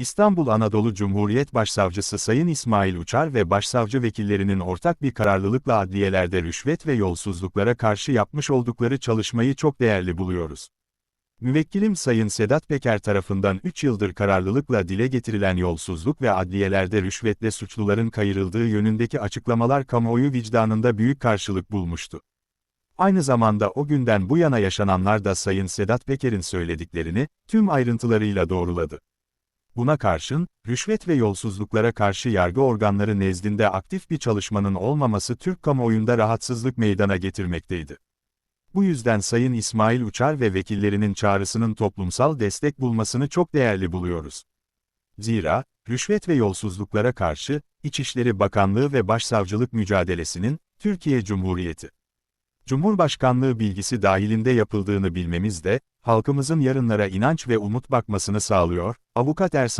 İstanbul Anadolu Cumhuriyet Başsavcısı Sayın İsmail Uçar ve başsavcı vekillerinin ortak bir kararlılıkla adliyelerde rüşvet ve yolsuzluklara karşı yapmış oldukları çalışmayı çok değerli buluyoruz. Müvekkilim Sayın Sedat Peker tarafından 3 yıldır kararlılıkla dile getirilen yolsuzluk ve adliyelerde rüşvetle suçluların kayırıldığı yönündeki açıklamalar kamuoyu vicdanında büyük karşılık bulmuştu. Aynı zamanda o günden bu yana yaşananlar da Sayın Sedat Peker'in söylediklerini, tüm ayrıntılarıyla doğruladı. Buna karşın, rüşvet ve yolsuzluklara karşı yargı organları nezdinde aktif bir çalışmanın olmaması Türk kamuoyunda rahatsızlık meydana getirmekteydi. Bu yüzden Sayın İsmail Uçar ve vekillerinin çağrısının toplumsal destek bulmasını çok değerli buluyoruz. Zira, rüşvet ve yolsuzluklara karşı, İçişleri Bakanlığı ve Başsavcılık mücadelesinin, Türkiye Cumhuriyeti Cumhurbaşkanlığı bilgisi dahilinde yapıldığını bilmemiz de, halkımızın yarınlara inanç ve umut bakmasını sağlıyor, Avukat Ersan